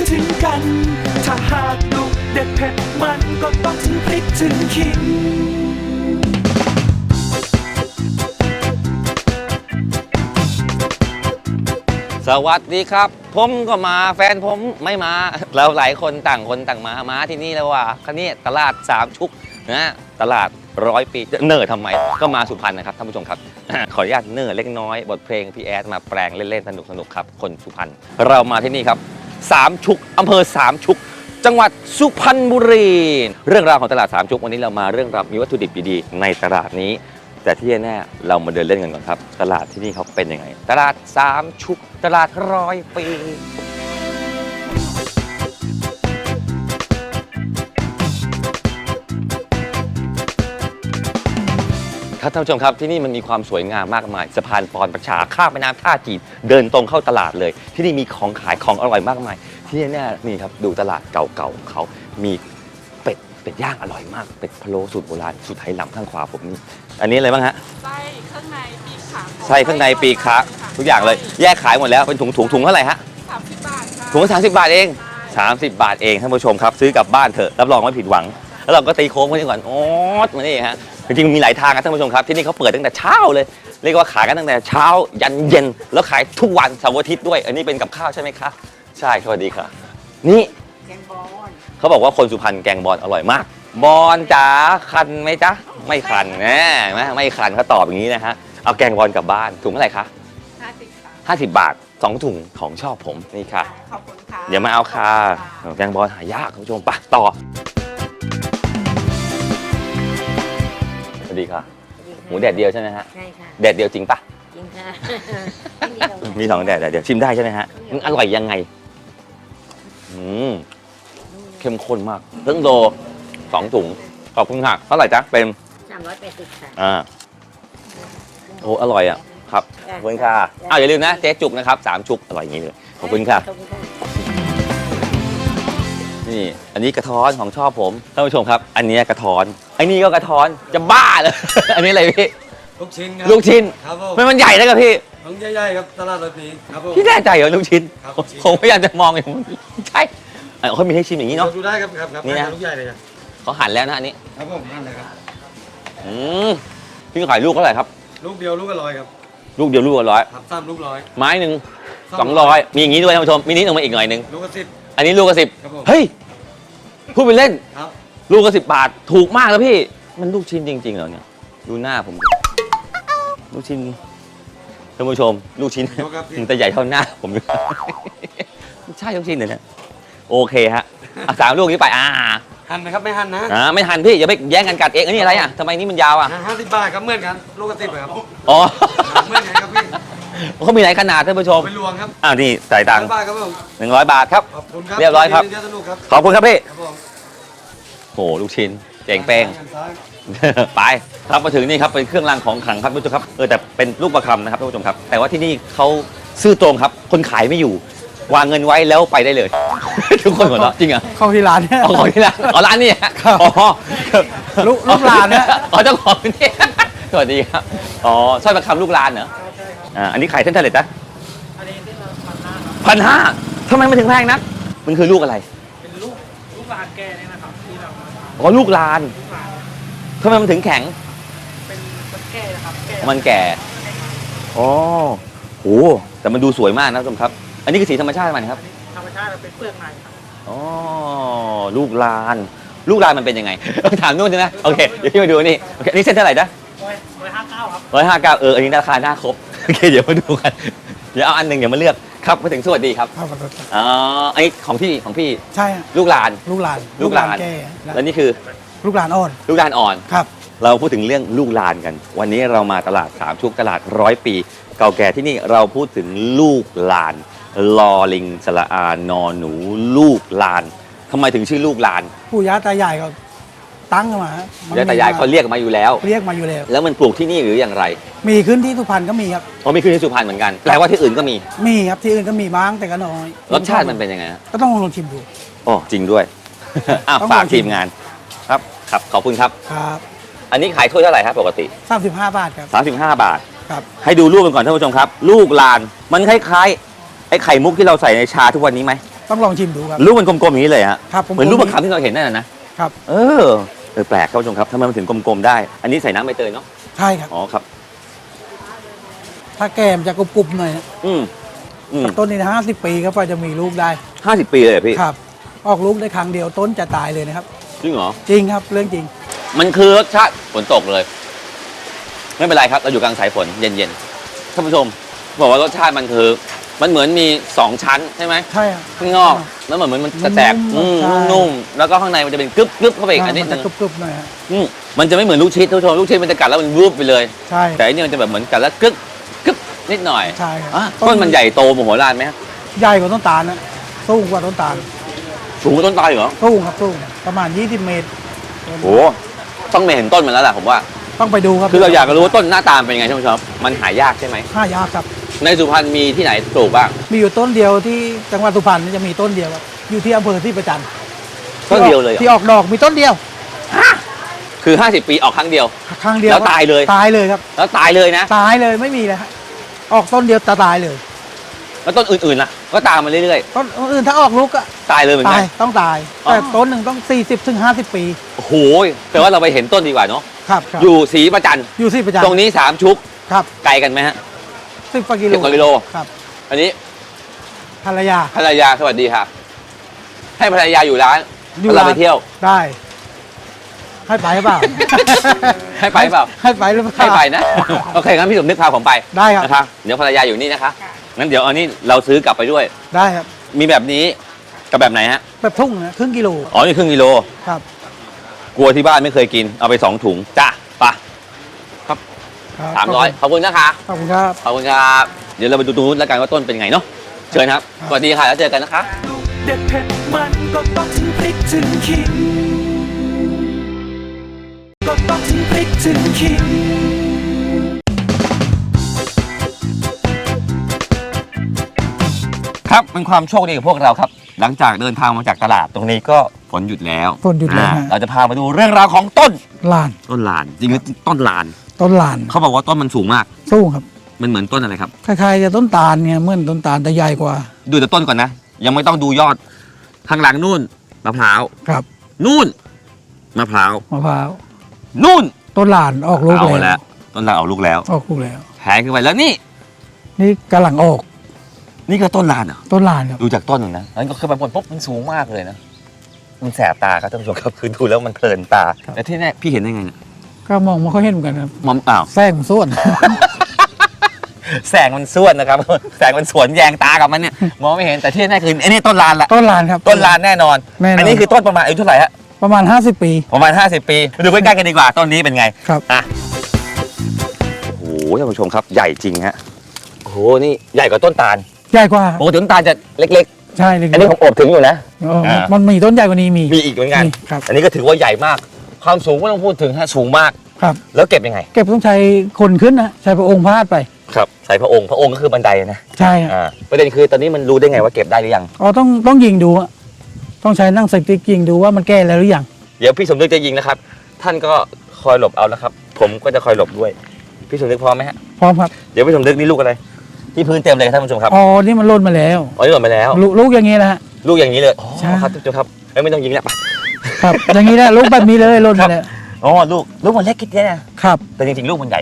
ก็ถึงกัน ถ้าหากดุเด็ดเผ็ดมันก็ต้องถึงพริกถึงขิงสวัสดีครับ ผมก็มาแฟนผมไม่มา เราหลายคนต่างคนต่างมามาที่นี่แล้วว่าคันนี้ตลาดสามชุกนะตลาดร้อยปีเนิร์ทำไม ก็มาสุพรรณนะครับท่านผู้ชมครับ ขออนุญาตเนิร์เล็กน้อย บทเพลงพี่แอดมาแปลงเล่นๆสนุกๆครับ คนสุพรรณเรามาที่นี่ครับ สามชุกอำเภอสามชุก จังหวัดสุพรรณบุรี เรื่องราวของตลาดสามชุกวันนี้เรามาเรื่องราวมีวัตถุดิบดีๆในตลาดนี้ แต่ที่แน่ๆเรามาเดินเล่นกันก่อนครับ ตลาดที่นี่เขาเป็นยังไง ตลาดสามชุก ตลาดร้อยปี ครับท่านผู้ชมครับที่นี่มันมีความสวยงามมากมายสะพานปอนประชาข้ามแม่น้ำท่าจีนเดินตรงเข้าตลาดเลย ที่นี่มีของขายของอร่อยมากมาย ที่นี่เนี่ยนี่ครับดูตลาดเก่าๆของเขามีเป็ดเป็ดย่างอร่อยมากเป็ดพะโล้สูตรโบราณสูตรไหหลำข้างขวาผมนี่อันนี้อะไรบ้างฮะไส้เครื่องในปีกขาไส้ข้างในปีกคะทุกอย่างเลยแยกขายหมดแล้วเป็นถุงถุงถุงเท่าไหร่ฮะสามสิบบาทค่ะถุงละสามสิบบาทเอง 30 บาทเองท่านผู้ชมครับ ซื้อกลับบ้านเถอะรับรองไม่ผิดหวัง แล้วเราก็ตีโค้งกันดีกว่าโอ๊ตมานี่ฮะ จริงๆมีหลายทางนะท่านผู้ชมครับที่นี่เขาเปิดตั้งแต่เช้าเลยเรียกว่าขายกันตั้งแต่เช้ายันเย็น แล้วขายทุกวันเสาร์อาทิตย์ด้วย อันนี้เป็นกับข้าวใช่ไหมคะใช่สวัสดีค่ะ นี่แกงบอลเขาบอกว่าคนสุพรรณแกงบอลอร่อยมาก บอลจ๋าคันไหมจ๊ะไม่คันแน่ไหมไม่คันเขาตอบอย่างนี้นะฮะเอาแกงบอลกลับบ้านถุงเท่าไหร่คะห้าสิบค่ะ50 บาทสองถุงของชอบผมนี่ค่ะ ขอบคุณค่ะเดี๋ยวมาเอาค่ะ แกงบอลหายากคุณผู้ชมไปะต่อ ดีค่ะ หมูแดดเดียวใช่ไหมฮะ ใช่ค่ะแดดเดียวจริงปะจริงค่ะมีสองแดดแดดเดียวชิมได้ใช่ไหมฮะมันอร่อยยังไง อืมเข้มข้นมากเพิ่งโลสองถุง ขอบคุณค่ะเท่าไหร่จ๊ะเป็นสามร้อยแปดสิบค่ะอ่าโอ้อร่อยอะครับขอบคุณค่ะอ้าวอย่าลืมนะเจ๊จุกนะครับสามชุกอร่อยอย่างนี้เลยขอบคุณค่ะขอบคุณค่ะ นี่ อันนี้กระท้อนของชอบผมท่านผู้ชมครับ อันเนี้ยกระท้อนไอ้นี่ก็กระท้อนจะบ้าเลย อันนี้อะไรพี่ลูกชิ้นครับลูกชิ้นครับผมไม่มันใหญ่นะกับพี่ของใหญ่ๆครับตลาดรถนี้ครับผมพี่แน่ใจเหรอลูกชิ้นครับผมผมพยายามจะมองอยู่ใช่เออเขามีให้ชิมอย่างนี้เนาะ ดูได้ครับครับครับนี่นะ ลูกใหญ่เลยครับเขาหั่นแล้วนะอันนี้ครับผมนั่นเลยครับอืมพี่ขายลูกเท่าไหร่ครับ ลูกเดียวลูกละร้อยครับลูกเดียวลูกละร้อยครับสามลูกร้อยไม้หนึ่งสองร้อยมีอย่างนี้ด้วยท่านผู้ชมมีนิดลงมาอีกหน่อยหนึ่งลูกละสิบอันนี้ลูกละสิบครับผมเฮ้ย พูดไปเล่น ครับ ลูกละสิบบาท ถูกมากแล้วพี่ มันลูกชิ้นจริงๆเหรอเนี่ย ดูหน้าผมดิลูกชิ้นท่านผู้ชม ลูกชิ้นยกครับพี่ มันจะใหญ่เท่าหน้าผมอยู่ใช่ลูกชิ้นเลยเนี่ยโอเคฮะอะสามลูกนี้ไปอ่าหั่นไหมครับไม่หั่นนะอ่าไม่ทันพี่อย่าไปแย่งกันกัดเองอันนี้อะไรอะทำไมนี่มันยาวอะห้าสิบบาทครับเหมือนกันลูกละสิบครับอ๋อเหมือนกันครับพี่เขามีหลายขนาดท่านผู้ชมไปลวงครับอ้าวนี่จ่ายตังค์ร้อยบาทครับผมหนึ่งร้อยบาทครับ ขอบคุณครับเรียบร้อยครับ เที่ยวสนุกครับ ขอบคุณครับพี่ ครับผมโหลูกชิ้นเจ๋งเป้ง ไปครับมาถึงนี่ครับเป็นเครื่องรางของขลังครับทุกท่านครับเออแต่เป็นลูกประคำนะครับท่านผู้ชมครับ แต่ว่าที่นี่เขาซื่อตรงครับ คนขายไม่อยู่ วางเงินไว้แล้วไปได้เลย ทุกคนหมดแล้วจริงเหรอเข้าที่ร้านเนี่ย เอาของที่ร้านอ๋อร้านนี่ฮะครับอ๋อลูกลูกร้านเนี่ย อ๋อเจ้าของนี่สวัสดีครับอ๋อสร้อยประคำลูกร้านเหรออ่าอันนี้ขายเส้นเท่าไหร่จ๊ะพันห้าทำไมมันถึงแพงนักมันคือลูกอะไร เป็นลูกลูกลานแกเนี่ย อ๋อลูกลานทำไมมันถึงแข็งำเป็นมันแก้นะครับแก้มันแก่ อ๋อโห แต่มันดูสวยมากนะท่านผู้ชมครับ อันนี้คือสีธรรมชาติมันครับ ธรรมชาติเราเป็นเปลือกในครับอ๋อ ลูกลาน ลูกลานมันเป็นยังไง ถามนู่นใช่ไหมโอเค เดี๋ยวพี่มาดูนี่ โอเคอันนี้เส้นเท่าไหร่นะร้อยร้อยห้าเก้าครับร้อยห้าเก้าเออ อันนี้ราคาหน้าครบ โอเค เดี๋ยวมาดูกัน เดี๋ยวเอาอันหนึ่งเดี๋ยวมาเลือก ครับมาถึงสวัสดีครับครับอ๋ออันนี้ของพี่ของพี่ใช่ฮะลูกลาน ลูกลานลูกลาน แก้แล้วนี่คือลูกลานอ่อนลูกลานอ่อน ครับ เราพูดถึงเรื่องลูกลานกัน วันนี้เรามาตลาดสามชุกตลาดร้อยปี เก่าแก่ที่นี่เราพูดถึงลูกลานลอลิงสละอานอหนู ลูกลานทำไมถึงชื่อลูกลาน ปู่ย่าตายายเขา ตั้งกันมาฮะมันยายตายายเขาเรียกมาอยู่แล้ว เรียกมาอยู่แล้ว แล้วมันปลูกที่นี่หรืออย่างไรมีขึ้นที่สุพรรณก็มีครับ อ๋อมีขึ้นที่สุพรรณเหมือนกันแปลว่าที่อื่นก็มีมีครับที่อื่นก็มีบ้างแต่ก็น้อยรสชาติมันเป็นยังไงฮะก็ต้องลองชิมดู อ๋อจริงด้วย อ้าวต้องฝากลองชิทีมมงานครับครับขอบคุณครับ ครับอันนี้ขายถ้วยเท่าไหร่ครับปกติ สามสิบห้าบาทครับ35 บาท ครับ ให้ดูรูปกันก่อนท่านผู้ชมครับ ลูกลานมันคล้ายๆไอ้ไข่มุกที่เราใส่ในชาทุกวันนี้ไหมต้องลองชิมดูครับ ลูกมันกลมๆอย่างนี้เลยฮะครับผม เหมือนลูกมะขามที่เราเห็นนั่นนะนะครับ เออเออแปลกครับผู้ชมครับทำไมมันถึงกลมๆได้ อันนี้ใส่น้ำใบเตยเนาะใช่ครับ อ๋อครับ ถ้าแก้มจะกรุบๆหน่อยนะอืมอืมต้นนี้ห้าสิบปีครับกว่าจะมีลูกได้ห้าสิบปีเลยเหรอพี่ครับ ออกลูกได้ครั้งเดียวต้นจะตายเลยนะครับ จริงเหรอ จริงครับเรื่องจริง มันคือรสชาติฝนตกเลย ไม่เป็นไรครับ เราอยู่กลางสายฝนเย็นๆท่านผู้ชม บอกว่ารสชาติมันคือ มันเหมือนมีสองชั้นใช่ไหมใช่ครับ ข้างนอก แล้วเหมือนมันจะแตกนุ่อืมมๆใช่ นุ่มๆแล้วก็ข้างในมันจะเป็นกรึบกรึบเข้าไปอีกอันนี้มันจะกรุบๆหน่อยฮะอืมมันจะไม่เหมือนลูกชิดท่านผู้ชมลูกชิดมันจะกัดแล้วมันวูบไปเลย ใช่ แต่อันนี้มันจะแบบเหมือนกัดแล้วกึกกึบนิดหน่อยใช่ครับ อะต้นมันใหญ่โตมโหฬารไหมฮะใหญ่กว่าต้นตาลนะสูงกว่าต้นตาลสูงกว่าต้นตาลเหรอสูงครับสูงประมาณ 20 เมตร โอ้ต้องไปเห็นต้นมันแล้วล่ะผมว่า ต้องไปดูครับคือเราอยากรู้ว่าต้นหน้าตาเป็นยังไงท่านผู้ชมมันหายากใช่ไหม ห้ายากครับ ในสุพรรณมีที่ไหนปลูกบ้าง มีอยู่ต้นเดียวที่จังหวัดสุพรรณจะมีต้นเดียวครับอยู่ที่อำเภอที่ประจันทร์ต้นเดียวเลยเหรอที่ออกดอกมีต้นเดียวคือ 50 ปีออกครั้งเดียว ครั้งเดียวแล้วตายเลย ตายเลยครับ แล้วตายเลยนะ ตายเลยไม่มีเลยฮะออกต้นเดียวตาตายเลย แล้วต้นอื่นๆล่ะ ก็ตามมาเรื่อยต้นอื่นถ้าออกลูกก็ๆตายเลยเหมือนตากัยนต้องตายอ๋อแต่ต้นหนึ่งต้อง 40ถึง50 ปี โอ้โหแต่ว่าเราไปเห็นต้นดีกว่าเนาะ ครับครับอยู่ศรีประจันทร์อยู่ที่ประจันทตรงนี้สามชุก ครับ ไกลกันไหมฮะ สิบกว่ากิโลสิบกว่ากิโล ครับอันนี้ภรรยา ภรรยาสวัสดีค่ะ ให้ภรรยาอยู่ร้านอยู่เราร้าน ไปเที่ยว ได้ ให้ไปหรือเปล่า ให้ไปเปล่า ให้ไปหรือเปล่า ให้ไปนะ โอเคงั้นพี่สมนึกพาผมไปได้ครับ นะคะเดี๋ยวภรรยาอยู่นี่นะคะงั้นเดี๋ยวเอานี่เราซื้อกลับไปด้วย ได้ครับมีแบบนี้กับแบบไหนฮะแบบทุ่งนะครึ่งกิโลอ๋อนี่ครึ่งกิโล ครับ กลัวที่บ้านไม่เคยกินเอาไปสองถุงจ้ะไปะครับ สามร้อยขอบคุณนะคะขอบคุณครับ ขอบคุณครับ เดี๋ยวเราไปดูตรงนู้นแล้วกันว่าต้นเป็นไงเนาะ เชิญครับครับสวัสดีค่ะ แล้วเจอกันนะคะลูกเด็ดเผ็ดมันก็ต้องถึงพริกถึงขิงก็ต้องถึงพริกถึงขิงครับเป็นความโชคดีของพวกเราครับ หลังจากเดินทางมาจากตลาดตรงนี้ก็ฝนหยุดแล้วฝนหยุดแล้ว อ่าฮะเราจะพามาดูเรื่องราวของต้นลาน ต้นลานจริงๆต้นลาน ต้นลานเขาบอกว่าต้นมันสูงมาก สู้ครับ มันเหมือนต้นอะไรครับ คล้ายๆจะต้นตาลเนี่ยเหมื่อนต้นตาลแต่ใหญ่กว่า ดูแต่ต้นก่อนนะ ยังไม่ต้องดูยอด ข้างหลังนู่นมะพร้าว ครับนู่นมะพร้าว มะพร้าวนู่นต้นลานออกลูกเอาแล้แล้ววต้นลานออกลูกแล้ว ออกลูกแล้วแผงขึ้นไปแล้วนี่ นี่กำลังออก นี่ก็ต้นลานเหรอ ต้นลานครับ ดูจากต้นหนึ่งนะนั้นก็คือไปบนปุ๊บมันสูงมากเลยนะ มันแสบตาครับท่านผู้ชมครับ คือดูแล้วมันเพลินตา แต่ที่แน่พี่เห็นได้ไงเนี่ย ก็มองไม่ค่อยเห็นเหมือนกันครับมอมอ้าว แซงส่วน แสงมันส่วนนะครับ แสงมันสวนแยงตากับมันเนี่ย มองไม่เห็นแต่ที่แน่คือไอ้นี่ต้นลานละต้นลานครับ ต้นลานแน่นอน แน่นอน อันนี้คือต้นประมาณอายุเท่าไหร่ฮะประมาณ 50 ปี ประมาณ 50 ปีมาดูใกล้ๆกันดีกว่าต้นนี้เป็นไงครับ อะโอ้โหท่านผู้ชมครับใหญ่จริงฮะโอ้โหนี่ใหญ่กว่าต้นตาลใหญ่กว่าปกติต้นตาลจะเล็กใช่เลยๆอันนี้ผมโอบถึงอยู่นะอ๋ออ่ามั มันมีต้นใหญ่กว่านี้มีมีอีกเหมือนกันมีครับ อันนี้ก็ถือว่าใหญ่มาก ความสูงไม่ต้องพูดถึงฮะสูงมาก ครับ แล้วเก็บยังไง เก็บต้องใช้คนขึ้นนะใช้พระองค์พาดไป ครับใส่พระองค์พระองค์ก็คือบันไดนะใช่ครับอ่าประเด็นคือตอนนี้มันรู้ได้ไงว่าเก็บได้หรือยัง อ๋อต้องต้องยิงดูอะต้องใช้นั่งสติ๊กยิงดูว่ามันแก้แล้วหรือยัง เดี๋ยวพี่สมนึกจะยิงนะครับ ท่านก็คอยหลบเอานะครับ ผมก็จะคอยหลบด้วย พี่สมนึกพร้อมไหมฮะ พร้อมครับ เดี๋ยวพี่สมนึกนี่ลูกอะไร ที่พื้นเต็มเลยครับท่านผู้ชมครับอ๋อ นี่มันล่นมาแล้ว อ๋อนี่หล่นไปแล้ว ลูกลูกอย่างนี้นะฮะ ลูกอย่างนี้เลยอ๋อใช่ ครับท่านผู้ชมครับเอ้ยไม่ต้องยิงแล้วไป ครับ อย่างนี้นะลูกแบบนี้เลยล่นมาแล้วอ๋อลูกลูกมันเล็กนิดเดียวนะ ครับ แต่จริงๆลูกมันใหญ่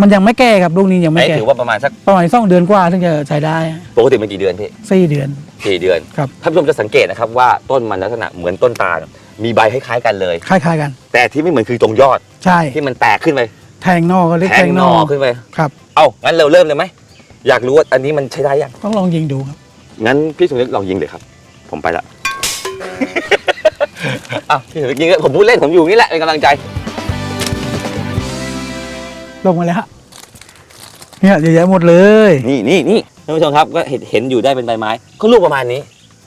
มันยังไม่แก้ครับลูกนี้ยังไอ้ไม่แก้ถือว่าประมาณสักประมาณสองเดือนกว่าถึงจะใช้ได้ปกติมันกี่เดือนพี่สี่เดือนสี่เดือนครับท่านผู้ชมจะสังเกตนะครับว่าต้นมันลักษณะเหมือนต้นตาลมีใบคล้ายๆกันเลยคล้ายๆกัน แต่ที่ไม่เหมือนคือตรงยอดใช่ที่มันแตกขึ้นไปแทงนอกก็เรียกแทแทงงหนนออกขึ้นไปครับเอ้างั้นเราเริ่มเลยไหมอยากรู้ว่าอันนี้มันใช้ได้ยังต้องลองยิงดูครับงั้นพี่สมนึกลองยิงเลยครับ ผมไปละ อ้าวพี่สมนึกยิงแล้วผมพูดเล่นผมอยู่นี่แหละเป็นกำลังใจ ลงมาแล้วฮะเนี่ยเยอะแยะหมดเลย นี่นี่นี่ท่านผู้ชมครับก็เห็นเห็นอยู่ได้เป็นใบไม้ ก็ลูกประมาณนี้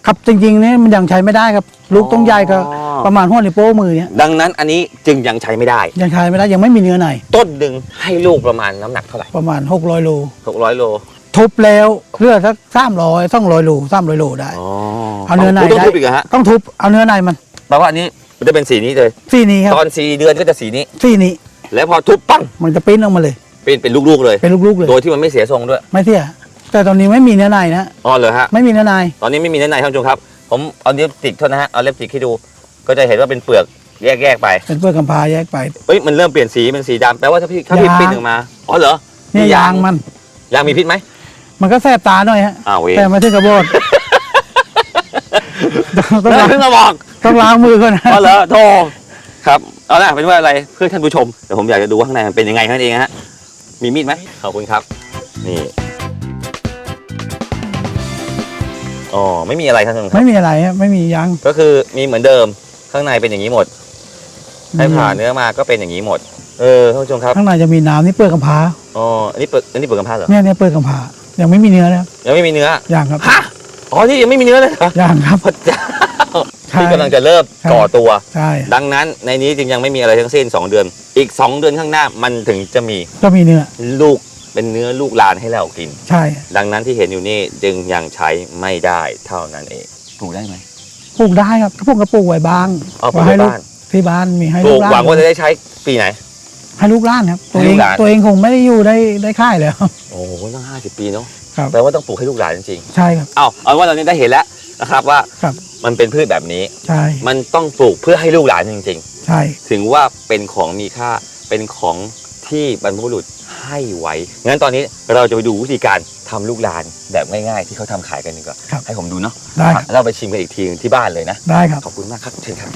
ครับจริงๆเนี่ยมันยังใช้ไม่ได้ครับ ลูกต้องใหญ่ก็อ๋อ ประมาณหัวนิ้วโป้งมือเนี่ยดังนั้นอันนี้จึงยังใช้ไม่ได้ ยังใช้ไม่ได้ยังไม่มีเนื้อในต้นหนึ่งให้ลูกประมาณน้ำหนักเท่าไหร่ประมาณ 600โล600โลทุบแล้วเลือสักสามร้อยสองร้อยโลสามร้อยโลได้อ๋อเอาเนื้อในต้องได้ทุบอีกเหรอฮะต้องทุบเอาเนื้อในมัน แปลว่าอันนี้มันจะเป็นสีนี้เลย สีนี้ครับตอนสี่เดือนก็จะสีนี้ สีนี้ แล้วพอทุบปั้งมันจะปิ้นออกมาเลย เป็นเป็นลูกๆเลย เป็นลูกๆเลย โดยที่มันไม่เสียทรงด้วย ไม่เสีย แต่ตอนนี้ไม่มีเนื้อในนะอ๋อเหรอฮะ ไม่มีเนื้อใน ตอนนี้ไม่มีเนื้อในท่านผู้ชมครับ ผมเอาเล็บติกโทษนะฮะ เอาเล็บติกให้ดู ก็จะเห็นว่าเป็นเปลือกแยกๆไป เป็นเปลือกกำพร้าแยกไปเอ้ยมันเริ่มเปลี่ยนสีเป็นสีดำแปลว่าถ้าพี่ถ้าพี่ยางปิ้นออกมา อ๋อเหรอเนี่ยยางมัน ยางมีพิษไหม มันก็แสบตาหน่อยฮะอ้าวเว้ยแต่ไม่ถึงกระโบดต้องเริ่มล้างเพิ่งมาบอก ต้องล้างมือก่อนนะอ๋อเหรอโธ่ครับ เอาละเป็นว่าอะไรเพื่อท่านผู้ชมแต่ผมอยากจะดูว่าข้างในมันเป็นยังไงแค่นั้นเองฮะมีมีดไหมขอบคุณครับ นี่อ๋อไม่มีอะไรท่านผู้ชมครับไม่มีอะไรฮะไม่มียางก็คือมีเหมือนเดิมข้างในเป็นอย่างนี้หมด ให้ผ่าเนื้อมาก็เป็นอย่างนี้หมด เออท่านผู้ชมครับข้างในจะมีน้ำนี่เปลือกกำพร้าอ๋ออันนี้เปิดอันนี้เปิดกำพร้าเหรอเนี่ยเนี่ยเปลือกกำพร้ายังไม่มีเนื้อนะครับยังไม่มีเนื้ออย่างครับ ฮะอ๋อนี่ยังไม่มีเนื้อเลยเหรออย่างครับ พระเจ้าใช่ ที่กำลังจะเริ่มใช่ก่อตัว ใช่ดังนั้นในนี้จึงยังไม่มีอะไรทั้งสิ้น 2 เดือน อีก 2 เดือนข้างหน้ามันถึงจะมีก็มีเนื้อลูกเป็นเนื้อลูกลานให้เรากิน ใช่ ดังนั้นที่เห็นอยู่นี่จึงยังใช้ไม่ได้เท่านั้นเองปลูกได้ไหมปลูกได้ครับก็ปลูกกระปลูกไว้บ้างเอาปลูกไว้ให้ในลูกบ้านที่บ้านมีให้ปลูลูกกหล้านหวังว่าจะได้ใช้ปีไหน ให้ลูกหล้านครับ ตัวให้เอลูงกหลานตัวเองคงไม่ได้อยู่ได้ได้ค่ายแล้วโอ้โหตั้ง50ปีเนาะครับแปลว่าต้องปลูกให้ลูกหลานจริงใช่ครับๆเอาเอาว่าเรานี้ได้เห็นแล้ว นะครับว่าครับ มันเป็นพืชแบบนี้ ใช่ มันต้องปลูกเพื่อให้ลูกหลานจริงๆใช่ถึงว่าเป็นของมีค่าเป็นของที่บรรพบุรุษให้ไว้งั้นตอนนี้เราจะไปดูวิธีการทำลูกลานแบบง่ายๆ ที่เขาทำขายกันดีกว่าครับ ให้ผมดูเนาะได้ครับแล้วเราไปชิมกันอีกทีที่บ้านเลยนะ ได้ครับ ขอบคุณมากครับเชิญครับ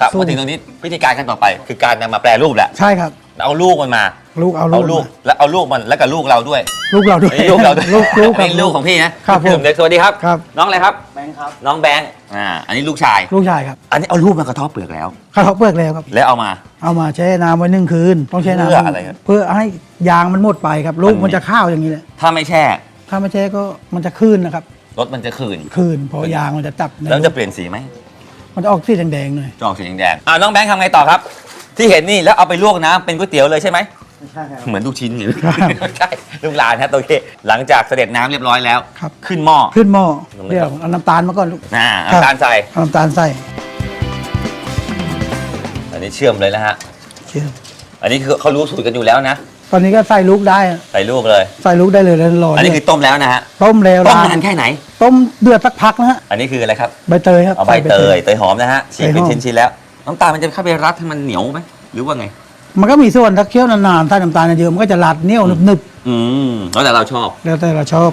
ครับสู้ มาถึงตรงนี้วิธีการขั้นต่อไป คือการนำมาแปรรูปแหละ ใช่ครับ เอาลูกมันมา ลูกเอาเอาลูลูกก แล้วเอาลูกมันแล้วกับลูกเราด้วยลูกเราด้วยอันนี้ลูกเราด้วยลูกลูกคอัรันบนี้ลูกของพี่นะครับผม เด็กสวัสดีครับ ครับ น้องอะไรครับ แบงค์ครับ น้องแบงค์อ่าอันนี้ลูกชาย ลูกชายครับอันนี้เอาลูกมากระเทบเปลือกแล้วเขาเขาเปลือกแล้วครับ แล้วเอามา เอามาแช่น้ำไว้หนึ่งคืน ต้องแช่น้ำเพื่ออะไรครับเพื่อให้ยางมันหมดไปครับ ลูกมัน มันจะข้าวอย่างนี้แหละถ้าไม่แช่ ถ้าไม่แช่ก็มันจะคืนนะครับ รถมันจะคืน คืนเพราะยางมันจะจับในแล้วจะเปลี่ยนสีไหมมันจะออกสีแดงๆหน่อย จะออกสีแดงๆอ่าน้องแบงค์ทำไงต่อครับ ที่เห็นนี่แล้วเอาไปลวกน้ำเป็นก๋วยเตี๋ยวเลยใช่ไหมใช่ครับเหมือนลูกชิ้นเลยครับใช่ลูกหลานครับโอเค หลังจากเสด็จน้ำเรียบร้อยแล้ว ครับ ขึ้นหม้อขึ้นหม้อน้ำตาลเดี๋ยวเอาน้ำตาลมาก่อนลูกอ่าครับ น้ำตาลใส่เอาน้ำตาลใส่อันนี้เชื่อมเลยนะฮะเชื่อมอันนี้คือเขารู้สูตรกันอยู่แล้วนะตอนนี้ก็ใส่ลูกได้อะใส่ลูกเลย ใส่ลูกได้เลยแล้วรออันนี้เยคือต้มแล้วนะฮะต้มแล้วต้มล้างนานแค่ไหน ต้มเดือดสักพักนะฮะอันนี้คืออะไรครับ ใบเตยครับเอาใบส่เตยเตยหอมนะฮะฉีกเป็นเตยหอมชิ้นๆแล้ว น้ำตาลมันจะเข้าไปรัดให้มันเหนียวไหมหรือว่าไง มันก็มีส่วนถ้าเคี่ยวนานๆถ้าน้ำตาลเยอะมันก็จะรัดเหนียวหนึบอืมแล้วแต่เราชอบๆแล้วแต่เราชอบ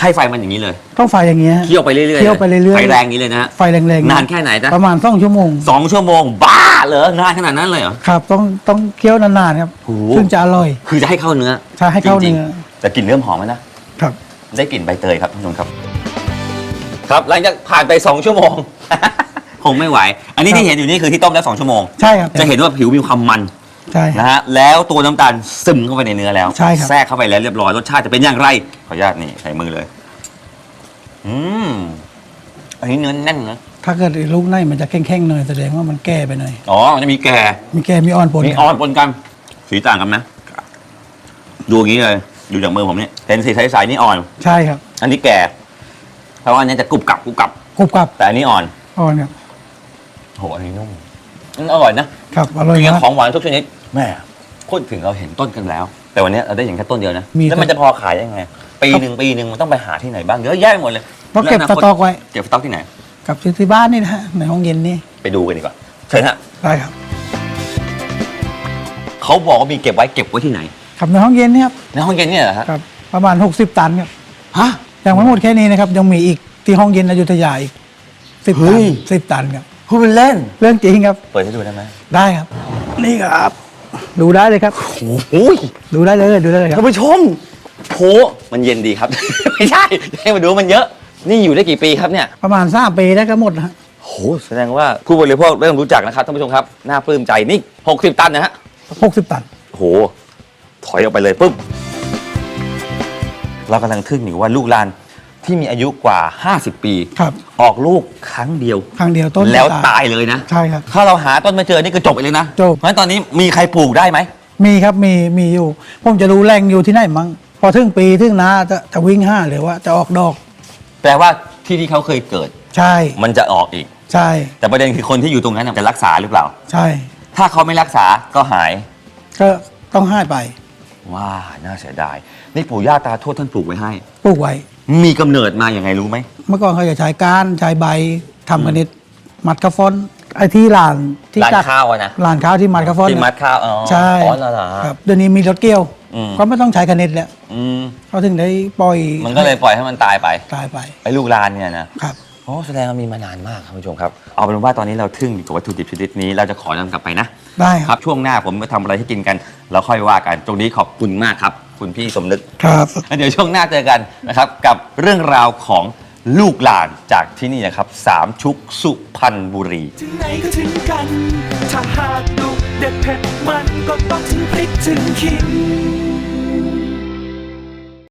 ให้ไฟมันอย่างนี้เลยต้องไฟอย่างเงี้ยฮะเคี่ยวไปเรื่อยๆเคี่ยวไปเรื่อยๆ ไฟแรงอย่างนี้เลยนะฮะไฟแรงๆนานแค่ไหนจ๊ะประมาณสองชั่วโมงสองชั่วโมงบ้าเหรอนานขนาดนั้นเลยเหรอ ครับ ต้องต้องเคี่ยวนานๆครับโอ้โหซึ่งจะอร่อยคือจะให้เข้าเนื้อใช่ให้เข้าจริงเนื้อๆแต่กลิ่นเริ่มหอมแล้วนะ ครับ ได้กลิ่นใบเตยครับท่านผู้ชมครับ ครับหลังจากผ่านไป 2 ชั่วโมง คงไม่ไหว อันนี้ครับที่เห็นอยู่นี่คือที่ต้มแล้ว2ชั่วโมง ใช่ครับจะเห็นว่าผิวมีความมันใช่นะฮะแล้วตัวน้ำตาลซึมเข้าไปในเนื้อแล้วใช่ครับแทรกเข้าไปแล้วเรียบร้อยรสชาติจะเป็นอย่างไรขออนุญาตนี่ใส่มือเลย อืมอันนี้เนื้อแน่นนะถ้าเกิดไอ้ลูกในมันจะแข็งๆหน่อยแสดงว่ามันแก่ไปหน่อยอ๋อมันจะมีแก่ มีแก่มีอ่อนปนมีกันอ่อนปนกัน สีต่างกันไหมดูอย่างนี้เลยดูจากมือผมเนี่ยเห็นสีใสๆนี่อ่อน ใช่ครับ อันนี้แก่เพราะว่าอันนี้จะกรุบกรับกรุบกรับกรุบกรับแต่อันนี้อ่อนอ่อนครับ โหอันนี้นุ่มอืมอร่อยนะครับอร่อยกินกับมากของหวานทุกชนิดแม่ พูดถึงเราเห็นต้นกันแล้ว แต่วันนี้เราได้เห็นแค่ต้นเดียวนะมีแล้วมันจะพอขายยังไง ปีหนึ่งปีหนึ่งมันต้องไปหาที่ไหนบ้างเยอะแยะหมดเลยเพราะเก็บแล้วสนาคต็อกไว้เก็บสต็อกที่ไหน กับที่บ้านนี่นะฮะในห้องเย็นนี่ไปดูกันดีกว่าเชิญฮะได้ครับเขาบอกว่ามีเก็บไว้เก็บไว้ที่ไหนครับในห้องเย็นนี่ครับในห้องเย็นเนี่ยเหรอฮะครับ ประมาณ 60 ตันครับฮะ ยังไม่หมดแค่นี้นะครับยังมีอีกที่ห้องเย็นอยุธยาอีกสิบเฮ้ตันย สิบตันครับ พูดเป็นเล่น เรื่องจริงครับ เปิดให้ดูได้ไหมได้ครับ นี่ครับ ดูได้เลยครับ โอ้ยดูได้เลยดูได้เลยครัท่าบ นผู้ชมโหมันเย็นดีครับ ไม่ใช่ให้มาดูมันเยอะ นี่อยู่ได้กี่ปีครับเนี่ยประมาณสามปีได้ก็หมดนะฮะโหแสดงว่าผู้บริโภคเริ่มรู้จักนะครับท่านผู้ชมครับน่าปลื้มใจนี่60 ตันนะฮะหกสิบตัน โห ถอยออกไปเลยปุ๊บเรากำลังทึ่งอยู่ว่าลูกลาน ที่มีอายุกว่า 50 ปี ครับ ออกลูกครั้งเดียว ครั้งเดียวต้นแล้วจะตายเลยนะ ใช่ครับ ถ้าเราหาต้นไม่เจอนี่ก็จบไปเลยนะจบ เพราะฉะนั้นตอนนี้มีใครปลูกได้ไหม มีครับมีมีอยู่ ผมจะรู้แหล่งอยู่ที่ไหนมั้งพอถึงปีถึงนาจะจะวิ่งห้าหรือว่าจะออกดอก แปลว่าที่ที่เขาเคยเกิด ใช่มันจะออกอีก ใช่แต่ประเด็นคือคนที่อยู่ตรงนั้นนะจะรักษาหรือเปล่า ใช่ ถ้าเขาไม่รักษาก็หาย ก็ต้องให้ไปว่าน่าเสียดาย นี่ปู่ย่าตาทวดท่านปลูกไว้ให้ ปลูกไว้ มีกำเนิดมาอย่างไงรู้ไหม เมื่อก่อนเขาจะใช้ก้านใช้ใบทำกันนิดมัดกระฟอนไอ้ที่ลานที่ร้านจัดข้าวอะนะลานข้าวที่มัดกระฟอนที่มัดข้าวอ๋อใช่อ๋อเหรอครับเดี๋ยวนี้มีรถเกี่ยว อืม ก็ไม่ต้องใช้กันนิดแล้วอืมเขาถึงได้ปล่อยมันก็เลยปล่อยให้มันตายไปตายไปไอ้ลูกลานเนี่ยนะ ครับ โอ้แสดงว่ามีมานานมากครับผู้ชมครับ เอาเป็นว่าตอนนี้เราทึ่งอยู่กับวัตถุดิบชนิดนี้ เราจะขอนำกลับไปนะได้คครัรับบช่วงหน้าผมจะทำอะไรให้กินกันแล้วค่อยว่ากัน ตรงนี้ขอบคุณมากครับ คุณพี่สมนึกครับแล้วเดี๋ยวช่วงหน้าเจอกันนะครับ กับเรื่องราวของลูกหลานจากที่นี่นะครับสามชุกสุพรรณบุรี ถึงไหนก็ถึงกัน ถ้าหากดุเด็ดเผ็ดมันก็ต้องถึงพริกถึงขิง